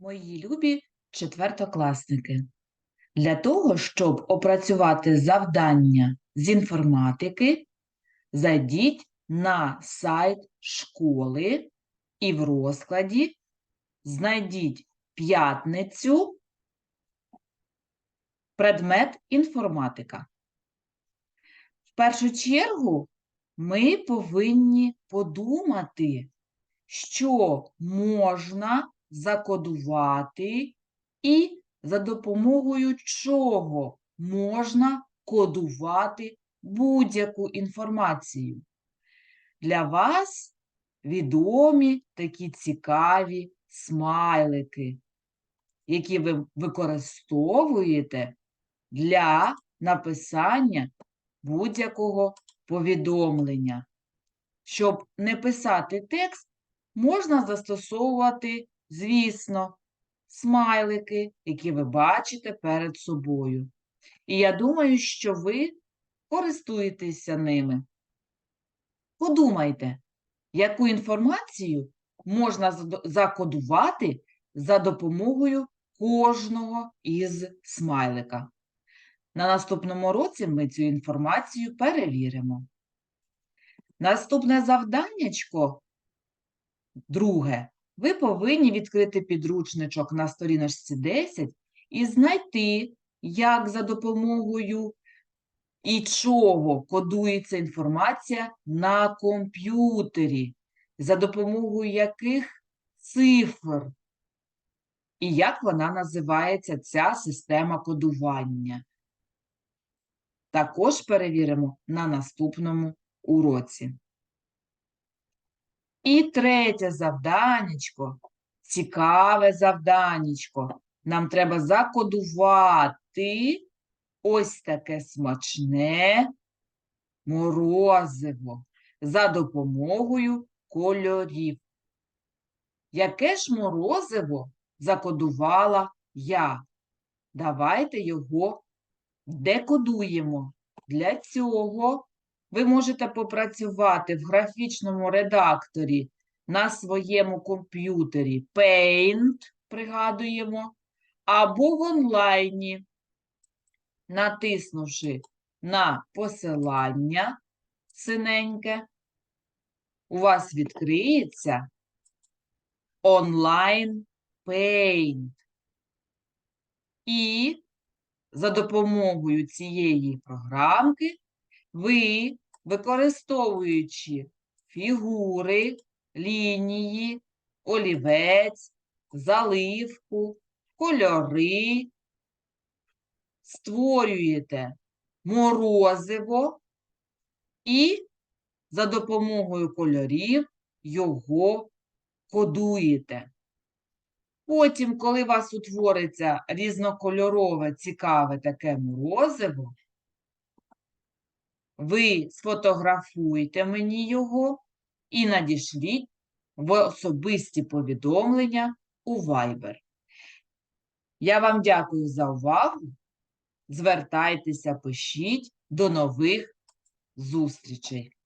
Мої любі четвертокласники, для того, щоб опрацювати завдання з інформатики, зайдіть на сайт школи і в розкладі знайдіть п'ятницю предмет інформатика. В першу чергу ми повинні подумати, що можна закодувати і за допомогою чого можна кодувати будь-яку інформацію. Для вас відомі такі цікаві смайлики, які ви використовуєте для написання будь-якого повідомлення. Щоб не писати текст, можна застосовувати, звісно, смайлики, які ви бачите перед собою. І я думаю, що ви користуєтеся ними. Подумайте, яку інформацію можна закодувати за допомогою кожного із смайлика. На наступному році ми цю інформацію перевіримо. Наступне завданнячко, друге, ви повинні відкрити підручничок на сторіночці 10 і знайти, як за допомогою і чого кодується інформація на комп'ютері, за допомогою яких цифр, і як вона називається, ця система кодування. Також перевіримо на наступному уроці. І третє завданнячко, цікаве завданнячко. Нам треба закодувати ось таке смачне морозиво за допомогою кольорів. Яке ж морозиво закодувала я? Давайте його декодуємо. Для цього ви можете попрацювати в графічному редакторі на своєму комп'ютері Paint, пригадуємо, або в онлайні, натиснувши на посилання синеньке, у вас відкриється онлайн Paint. І за допомогою цієї програмки ви, використовуючи фігури, лінії, олівець, заливку, кольори, створюєте морозиво і за допомогою кольорів його кодуєте. Потім, коли у вас утвориться різнокольорове, цікаве таке морозиво, ви сфотографуєте мені його і надішліть в особисті повідомлення у Viber. Я вам дякую за увагу. Звертайтеся, пишіть. До нових зустрічей!